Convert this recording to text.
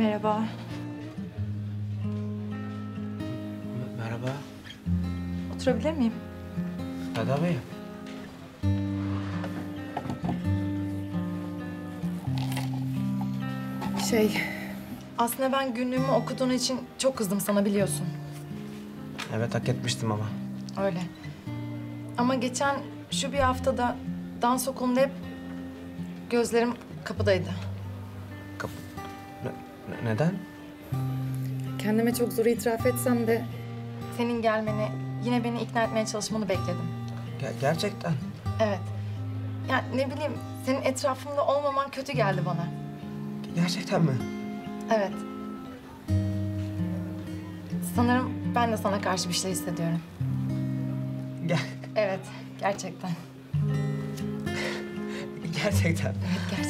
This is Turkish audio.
Merhaba. Merhaba. Oturabilir miyim? Tabii. Şey... Aslında ben günlüğümü okuduğun için çok kızdım sana biliyorsun. Evet hak etmiştim ama. Öyle. Ama geçen şu bir haftada dans okulunda hep gözlerim kapıdaydı. Kap ne- ne- neden? Kendime çok zor itiraf etsem de... Senin gelmeni, yine beni ikna etmeye çalışmanı bekledim. Ge- gerçekten. Evet. Ya ne bileyim, senin etrafımda olmaman kötü geldi bana. Gerçekten mi? Evet. Sanırım ben de sana karşı bir şey hissediyorum. Gel. Evet, gerçekten. Gerçekten. Evet, gerçekten.